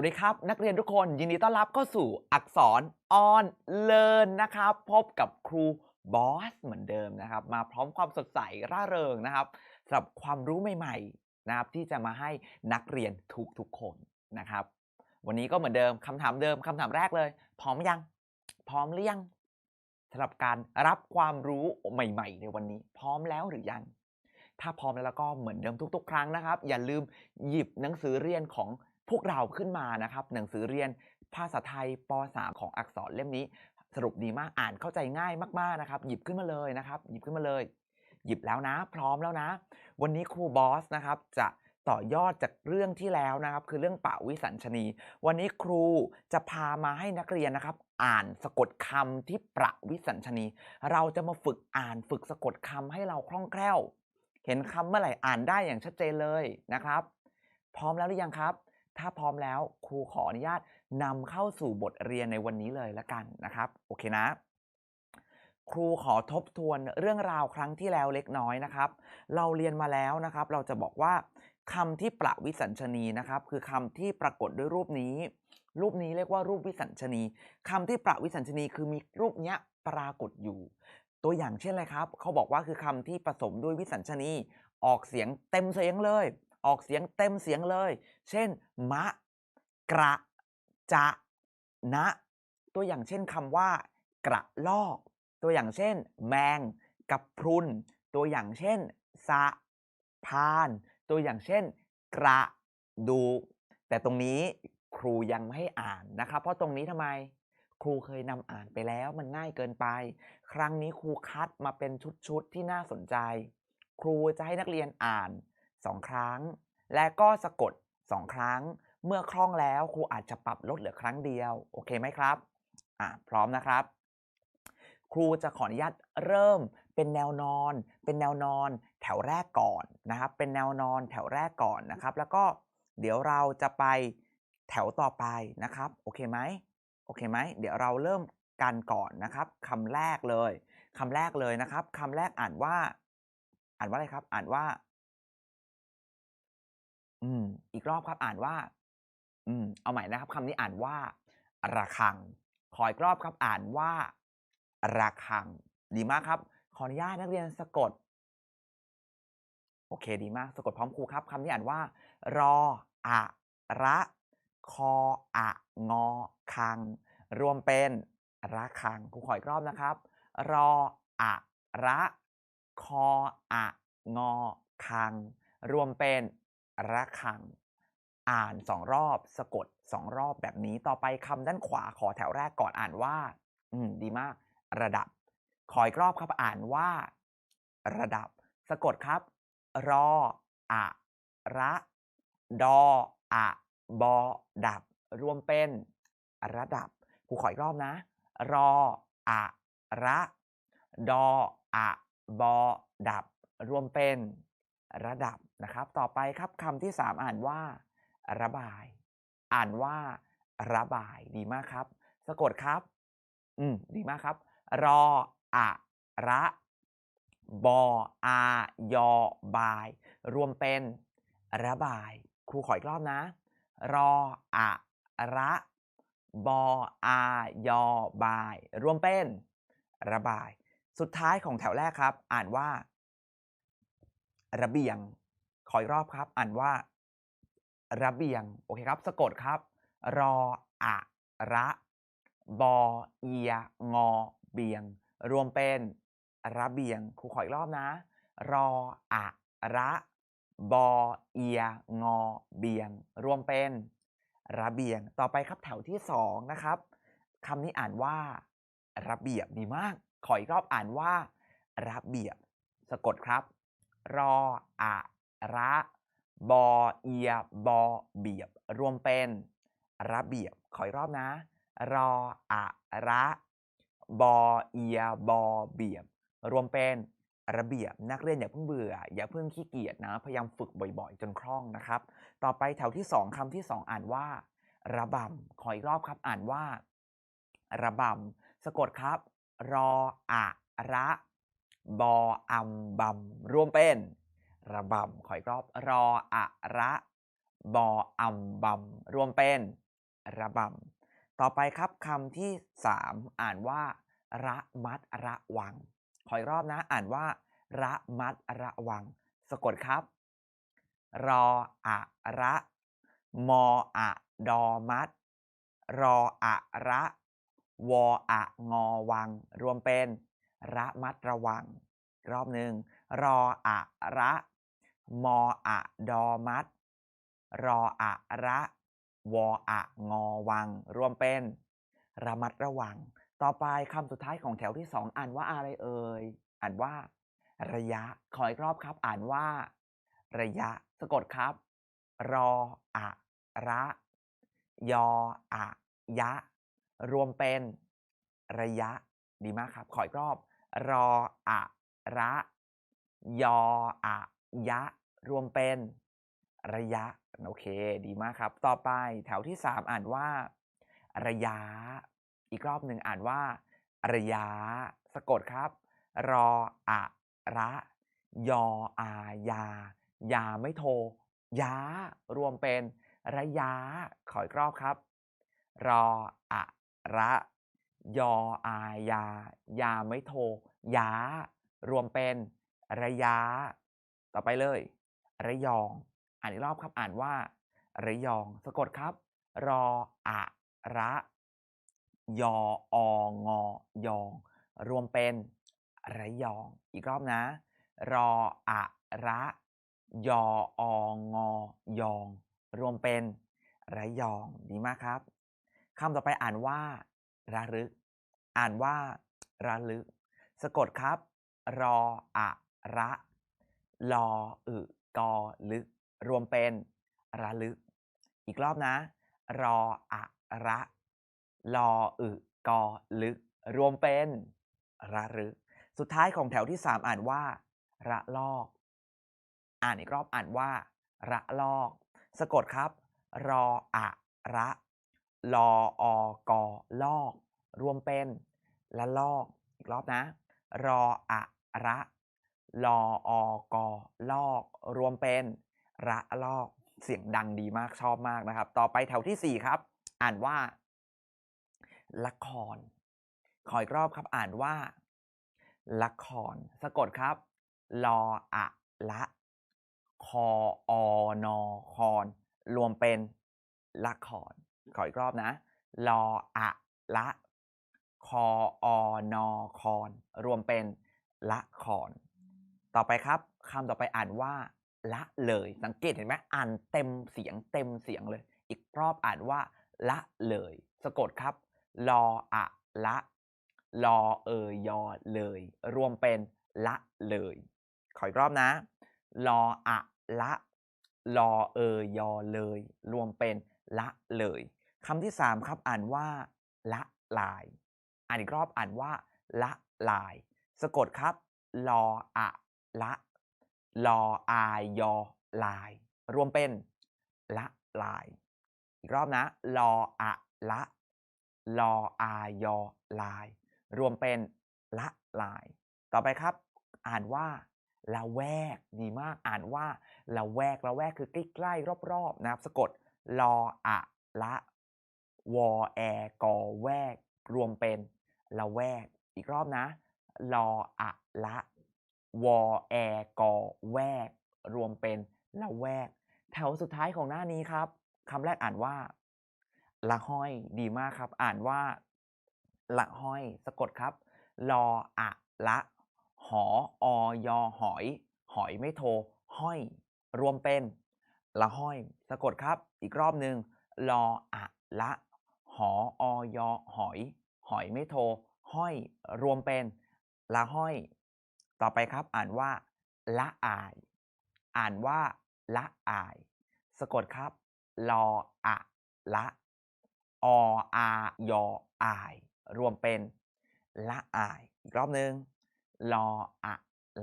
วัสดีครับ นักเรียนทุกคนยินดีต้อนรับเข้าสู่อักษรออนเลิร์นนะครับ พบกับครูบอสเหมือนเดิมนะครับ มาพร้อมความสดใสร่าเริงนะครับสำหรับความรู้ใหม่ๆนะครับที่จะมาให้นักเรียนทุกๆคนนะครับ วันนี้ก็เหมือนเดิมคำถามเดิมคำถามแรกเลย พร้อมยัง พร้อมหรือยังสำหรับการรับความรู้ใหม่ ๆ ในวันนี้ พร้อมแล้วหรือยัง ถ้าพร้อมแล้วก็เหมือนเดิมทุก ๆ ครั้งนะครับ อย่าลืมหยิบหนังสือเรียนของ พวกเราขึ้นมานะครับ หนังสือเรียนภาษาไทยป .3 ของอักษรเล่มนี้ สรุปดีมากอ่านเข้าใจง่ายมากๆนะครับ หยิบขึ้นมาเลยนะครับ หยิบขึ้นมาเลย หยิบแล้วนะ พร้อมแล้วนะ วันนี้ครูบอสนะครับ จะต่อยอดจากเรื่องที่แล้วนะครับ คือเรื่องปะวิสัญชนี วันนี้ครูจะพามาให้นักเรียนนะครับ อ่านสะกดคำที่ประวิสัญชนี เราจะมาฝึกอ่านฝึกสะกดคำให้เราคล่องแคล่ว เห็นคำเมื่อไหร่อ่านได้อย่างชัดเจนเลยนะครับ พร้อมแล้วหรือยังครับ ถ้าพร้อมแล้วครูขออนุญาตนำเข้าสู่บทเรียนในวันนี้เลยละกันนะครับ โอเคนะ ครูขอทบทวนเรื่องราวครั้งที่แล้วเล็กน้อยนะครับ เราเรียนมาแล้วนะครับ เราจะบอกว่าคำที่ประวิสัญชนีนะครับ คือคำที่ปรากฏด้วยรูปนี้ รูปนี้เรียกว่ารูปวิสัญชนีคำที่ประวิสัญชนีคือมีรูปเนี้ยปรากฏอยู่ ตัวอย่างเช่นอะไรครับ เขาบอกว่าคือคำที่ผสมด้วยวิสัญชนีออกเสียงเต็มเสียงเลย ออกเสียงเต็มเสียงเลย เช่น มะ กระ จะ นะ ตัวอย่างเช่นคำว่า กระลอก ตัวอย่างเช่น แมง กับพรุน ตัวอย่างเช่น สะ พาน ตัวอย่างเช่น กระดู แต่ตรงนี้ครูยังไม่ให้อ่านนะครับ เพราะตรงนี้ทำไมครูเคยนำอ่านไปแล้วมันง่ายเกินไป ครั้งนี้ครูคัดมาเป็นชุดๆที่น่าสนใจ ครูจะให้นักเรียนอ่าน 2 ครั้ง และก็สะกด 2 ครั้ง เมื่อคล่องแล้วครูอาจจะปรับลดเหลือครั้งเดียว โอเคไหมครับอ่าพร้อมนะครับ ครูจะขออนุญาตเริ่มเป็นแนวนอน เป็นแนวนอนแถวแรกก่อนนะครับ เป็นแนวนอนแถวแรกก่อนนะครับ แล้วก็เดี๋ยวเราจะไปแถวต่อไปนะครับ โอเคไหมโอเคไหมเดี๋ยวเราเริ่มกันก่อนนะครับคำแรกเลยคำแรกเลยนะครับคำแรกอ่านว่า อ่านว่าอะไรครับ อ่านว่า อืม อีกรอบครับอ่านว่า อืม เอาใหม่นะครับคำนี้อ่านว่า ระฆัง ขออีกรอบครับอ่านว่า ระฆัง ดีมากครับ ขออนุญาตนักเรียนสะกด โอเค ดีมาก สะกดพร้อมครูครับคำนี้อ่านว่า รออะระคออะงอคัง รวมเป็นระฆังครูขออีกรอบนะครับ รออะระ คออะงอคัง รวมเป็น ระฆัง อ่านสองรอบสะกดสองรอบแบบนี้ต่อไปคำด้านขวาขอแถวแรกก่อนอ่านว่า อืม ดีมาก ระดับ ขออีกรอบครับอ่านว่า ระดับ สะกดครับ รออะระดออะบอดับ รวมเป็น ระดับครูขออีกรอบนะ รออะระ ดออะบอดับ รวมเป็น ระดับนะครับ ต่อไปครับคำที่สามอ่านว่า ระบาย อ่านว่า ระบายดีมากครับ สะกดครับ อืมดีมากครับ รออะระบออายอบาย รวมเป็นระบาย ครูขออีกรอบนะ รออะระบออายอบาย รวมเป็น ระบาย สุดท้ายของแถวแรกครับ อ่านว่า ระเบียง ขออีกรอบครับ อ่านว่า ระเบียง โอเคครับ สะกดครับ รออะระบอเอียงอเบียง รวมเป็นระเบียง ครูขออีกรอบนะ รออะระบอเอียงอเบียง รวมเป็นระเบียง ต่อไปครับแถวที่สองนะครับคำนี้อ่านว่า ระเบียบดีมาก ขออีกรอบอ่านว่า ระเบียบ สะกดครับ รออะระบอเอียบอเบียบ รวมเป็น ระเบียบ ขออีกรอบนะ รออะระบอเอียบอเบียบ รวมเป็นระเบียบนักเรียนอย่าเพิ่งเบื่อ อย่าเพิ่งขี้เกียจนะ พยายามฝึกบ่อยๆ จนคล่องนะครับ ต่อไปแถวที่สองคำที่สองอ่านว่า ระบำขออีกรอบครับอ่านว่า ระบำสะกดครับ รออะระ บออำบำรวมเป็น ระบำขออีกรอบรออะระบออำบำรวมเป็น ระบำต่อไปครับคำที่ 3 อ่านว่า ระมัดระวัง ขออีกรอบนะอ่านว่า ระมัดระวัง สะกดครับ รออะระมออะดอมัด รออะระ วออะงอวัง รวมเป็น ระมัดระวังรอบหนึ่งรออะระ มออะดอมัด รออะระ วออะงอวัง รวมเป็น ระมัดระวัง ต่อไปคำสุดท้ายของแถวที่2อ่านว่าอะไรเอ่ย อ่านว่า ระยะ ขออีกรอบครับ อ่านว่า ระยะ สะกดครับ รออะระ ยออะยะ รวมเป็น ระยะ ดีมากครับ ขออีกรอบ รออะระ ยออะยะ รวมเป็น ระยะ โอเค ดีมากครับ ต่อไปแถวที่ 3 อ่านว่า ระยะ อีกรอบหนึ่งอ่านว่า ระยะ สะกดครับ รออะระ ยออายา ยาไม่โท ยะ รวมเป็น ระยะ ขออีกรอบครับ รออะระ ยออายา ยาไม่โทยะรวมเป็น ระยะ ต่อไปเลย ระยอง อ่านอีกรอบครับอ่านว่า ระยอง สะกดครับ รออะระ ยอองอยอง รวมเป็น ระยอง อีกรอบนะ รออะระ ยอองอยอง รวมเป็น ระยอง ดีมากครับคำต่อไปอ่านว่า ระลึก อ่านว่า ระลึก สะกดครับ รออะระลออึกอลึก รวมเป็น ระลึก อีกรอบนะ รออะระลออึกอลึก รวมเป็น ระลึก สุดท้ายของแถวที่ 3 อ่านว่า ระลอก อ่านอีกรอบอ่านว่า ระลอก สะกดครับ รออะระ ลออกอ ลอก รวมเป็นละลอก อีกรอบนะ รออะระลออกอลอก รวมเป็น ระลอก เสียงดังดีมากชอบมากนะครับ ต่อไปแถวที่ 4 ครับ อ่านว่า ละคร ขออีกรอบครับ อ่านว่า ละคร สะกดครับ ลออะละคออนอคอนรวมเป็นละคร ขออีกรอบนะ ลออะละคออนอคอนรวมเป็นละครต่อไปครับคำต่อไปอ่านว่า ละเลย สังเกตเห็นไหมอ่านเต็มเสียงเต็มเสียงเลย อีกรอบอ่านว่า ละเลย สะกดครับลออะละลอเอยยอเลย รวมเป็นละเลย ขออีกรอบนะลออะละลอเอยอเลย รวมเป็นละเลย คำที่3ครับอ่านว่า ละลาย อ่านอีกรอบอ่านว่า ละลาย สะกดครับลออะละลออายยอลาย รวมเป็น ละลาย อีกรอบนะลออะละลออายอลาย รวมเป็นละลาย ต่อไปครับ อ่านว่าละแวกดีมากอ่านว่าละแวกละแวกคือใกล้ๆรอบๆนะครับ สะกดลออะละ วอแอกอแวก รวมเป็นละแวก อีกรอบนะ ลออะละวอแอกอแวก รวมเป็นละแวก แถวสุดท้ายของหน้านี้ครับคำแรกอ่านว่า ละห้อยดีมากครับ อ่านว่า ละห้อยสะกดครับ ลออะละ หออยอหอย หอยไม่โท ห้อย รวมเป็น ละห้อย สะกดครับ อีกรอบหนึ่งลออะละ หออยหอย หอยไม่โทร ห้อยรวมเป็น ละห้อย ต่อไปครับอ่านว่า ละอาย อ่านว่า ละอาย สะกดครับลออะละออายออาย รวมเป็น ละอาย อีกรอบหนึ่งลออะ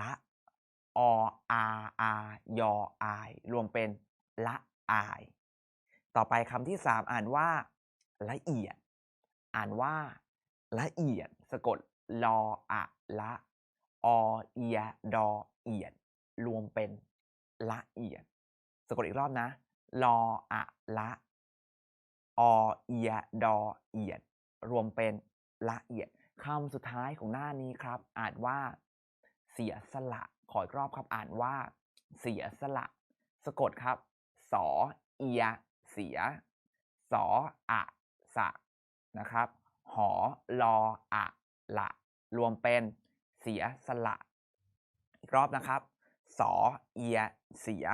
ละออาอายออาย รวมเป็น ละอาย ต่อไปคำที่ 3 อ่านว่า ละเอียด อ่านว่า ละเอียด สะกดลออะละอเอียดอเอียด รวมเป็นละเอียด สะกดอีกรอบนะลออะละอเอียดอเอียด รวมเป็นละเอียดคำสุดท้ายของหน้านี้ครับ อ่านว่า เสียสละ ขออีกรอบครับ อ่านว่า เสียสละ สะกดครับ สอเอีย เสีย สออะ สะนะครับ หอลออะ ละ รวมเป็นเสียสละ อีกรอบนะครับ สอเอีย เสีย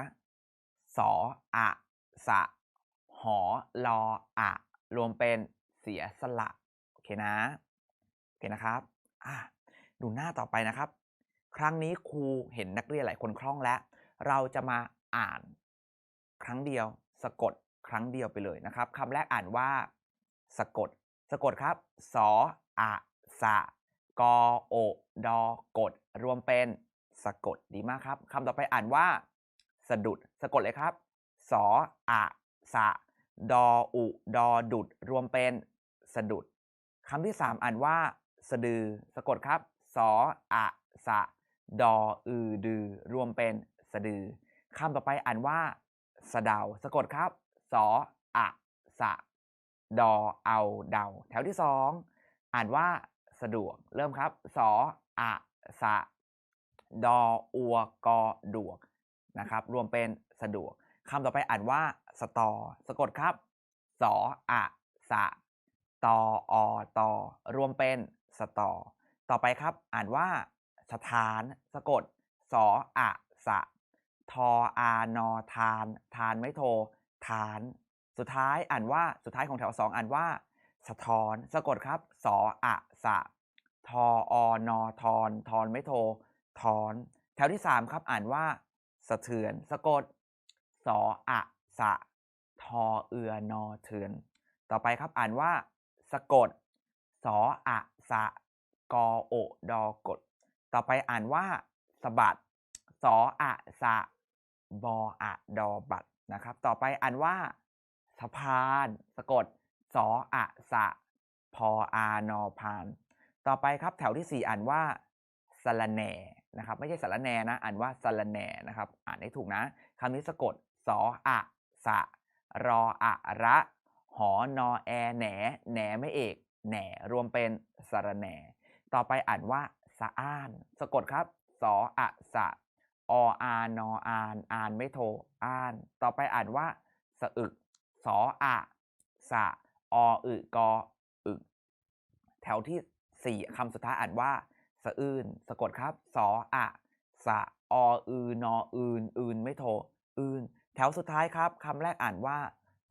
สออะสะ หอลออะ รวมเป็นเสียสละ โอเคนะ โอเคนะครับ อะ ดูหน้าต่อไปนะครับ ครั้งนี้ครูเห็นนักเรียนหลายคนคล่องแล้ว เราจะมาอ่าน ครั้งเดียว สะกดครั้งเดียวไปเลยนะครับคำแรกอ่านว่า สะกด สะกดครับ สออะสะกอโอดอกด รวมเป็นสะกดดีมากครับคำต่อไปอ่านว่า สะดุด สะกดเลยครับ สออะสะดออุดอดุด รวมเป็นสะดุดคำที่สามอ่านว่า สะดือ สะกดครับ สออะสะดออือดือ รวมเป็นสะดือคำต่อไปอ่านว่า สะเดา สะกดครับ สออะสะ ดอเอาเดา แถวที่สองอ่านว่าสะดวก เริ่มครับ สออะสะ ดออัวกอดวกนะครับ รวมเป็นสะดวกคำต่อไปอ่านว่าสตอ สะกดครับ สออะสะ ตออตอ รวมเป็นสตอ ต่อไปครับ อ่านว่าสถาน สะกด สออะสะ ทออานอทาน ทานไม่โททาน สุดท้ายอ่านว่าสุดท้ายของแถวสองอ่านว่า สะท้อน สะกดครับ สออะสะ ทออนอทอน ทอนไม่โททอน แถวที่สามครับอ่านว่า สะเทือน สะกด สออะสะ ทอเอือนอเทือน ต่อไปครับอ่านว่า สะกด สออะสะ กอโอดอกด ต่อไปอ่านว่าสะบัด สออะสะ บออะดอบัดนะครับ ต่อไปอ่านว่า สะพาน สะกดสออะสะ พออานอพาน ต่อไปครับแถวที่ 4 อ่านว่าสละแหน่นะครับ ไม่ใช่สละแหน่นะ อ่านว่าสละแหน่นะครับ อ่านให้ถูกนะคำนี้สะกดสออะสะ รออะระ หอนอแอแหนแหนไม่เอกแหนรวมเป็นสระแหน่ ต่อไปอ่านว่าสะอ้าน สะกดครับสออะสะออานออานอานไม่โท อ่าน ต่อไปอ่านว่าสะอึก สออะสะออึกออึแถวที่4คำสุดท้ายอ่านว่าสะอื้นสะกดครับสออะสะออืนออืนอื่นไม่โทอื่น แถวสุดท้ายครับคำแรกอ่านว่า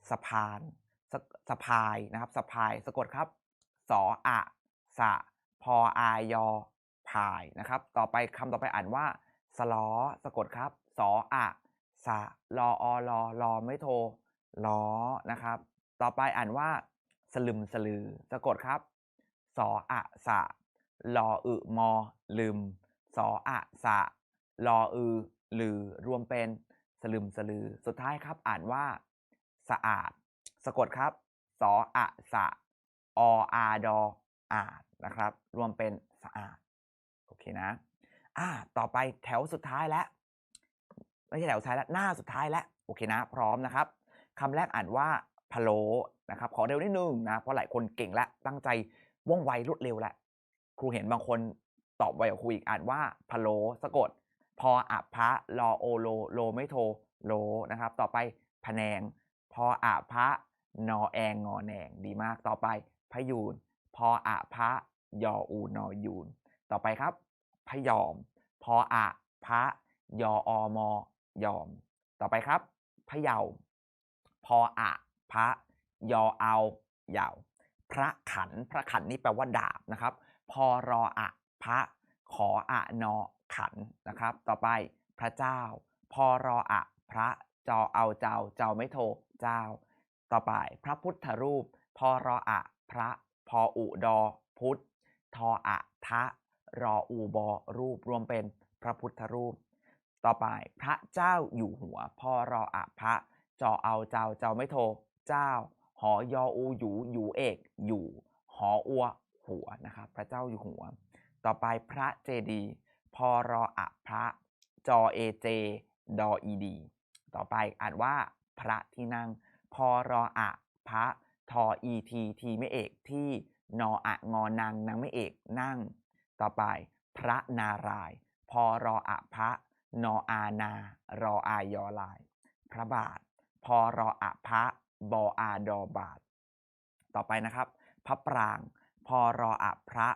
สะพานสะสะพายนะครับสะพาย สะกดครับสออะสะพออายอพายนะครับ ต่อไปคำต่อไปอ่านว่าสล้อสะกดครับสออะสะรออรอรอไม่โท ล้อนะครับ ต่อไปอ่านว่าสลึมสลือสะกดครับสออะสะลออึมอลืมสออะสะลออือลือรวมเป็นสลึมสลือ สุดท้ายครับ อ่านว่า สะอาด สะกดครับสออะสะออาดออาดนะครับ รวมเป็นสะอาดโอเคนะ อ่า ต่อไปแถวสุดท้ายแล้วไม่ใช่แถวสุดท้ายแล้วหน้าสุดท้ายแล้วโอเคนะ พร้อมนะครับ คำแรกอ่านว่าพะโลนะครับขอเร็วนิดนึงนะเพราะหลายคนเก่งและตั้งใจว่องไวรวดเร็วแหละครูเห็นบางคนตอบไวกว่าครูอีกอ่านว่าพะโลสะกด พออะพระรอโอโลโลไม่โทโลนะครับ ต่อไปพแนง พออะพระนอแองงอแหนงดีมากต่อไปพยูน พออะพระยออูนอยูน ต่อไปครับ พยอม พออะพระยออมอยอม ต่อไปครับพะเยา พออะพระยอเอาเยาว พระขันพระขันนี่แปลว่าดาบนะครับพอรออะพระขออะนอขันนะครับ ต่อไปพระเจ้า พอรออะพระจอเอาเจ้าเจ้าไม่โทเจ้า ต่อไปพระพุทธรูป พอรออะพระพออุดอพุทธ ทออะทะรออูบอรูปรวมเป็นพระพุทธรูป ต่อไปพระเจ้าอยู่หัว พอรออะพระจอ เจ้าไม่โทเจ้า หอยออูอยู่อยู่เอก อยู่ หออัว หัวนะครับพระเจ้าอยู่หัว ต่อไปพระเจดีพอรออะพระจอเอเจดออีดี ต่อไปอ่านว่าพระที่นั่ง พอรออะพระทออีทีทีไม่เอกที่นออะงอนางนางไม่เอกนั่ง ต่อไปพระนารายพอรออะพระนออานา รออายอลาย พระบาท พอรออะพระบออาดอบาท ต่อไปนะครับ พระปราง พอรออะพระ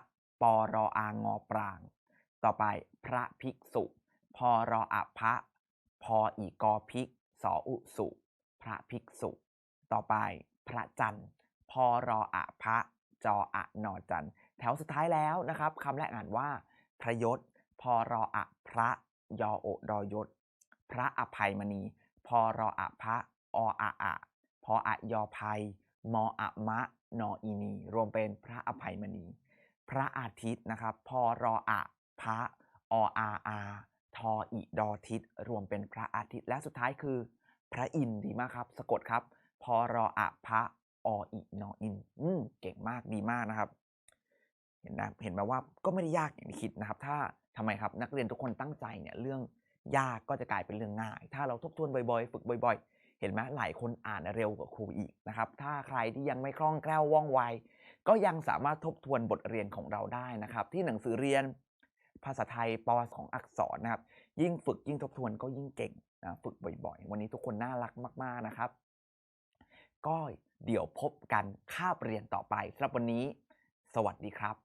ปอรออางอปราง ต่อไปพระภิกษุ พอรออะพระ พออีกอภิกสออุสุ พระภิกษุ ต่อไปพระจันทร์ พอรออะพระจออะนอจันทร์แถวสุดท้ายแล้วนะครับคำแรกอ่านว่า พระยศ พอรออะพระ ยอโอดอยศ พระอภัยมณี พอรออะพระ ออะอะพออะยอภัย มออะมะ นออีนี รวมเป็นพระอภัยมณี พระอาทิตย์นะครับพอรออะพระออาอาทออิดอทิศรวมเป็นพระอาทิตย์ และสุดท้ายคือ พระอินดีมากครับ สะกดครับ พอรออะพระออินออินอืมเก่งมากดีมากนะครับ เห็นนะเห็นไหมว่าก็ไม่ได้ยากอย่างที่คิดนะครับ ถ้าทำไมครับนักเรียนทุกคนตั้งใจเนี่ยเรื่องยากก็จะกลายเป็นเรื่องง่าย ถ้าเราทบทวนบ่อยๆ ฝึกบ่อย ๆ เห็นไหมหลายคนอ่านเร็วกว่าครูอีกนะครับ ถ้าใครที่ยังไม่คล่องแคล่วว่องไว ก็ยังสามารถทบทวนบทเรียนของเราได้นะครับ ที่หนังสือเรียนภาษาไทยปวสของอักษรนะครับ ยิ่งฝึกยิ่งทบทวนก็ยิ่งเก่งนะฝึกบ่อยๆ วันนี้ทุกคนน่ารักมากๆนะครับ ก็เดี๋ยวพบกันคาบเรียนต่อไปสำหรับวันนี้ สวัสดีครับ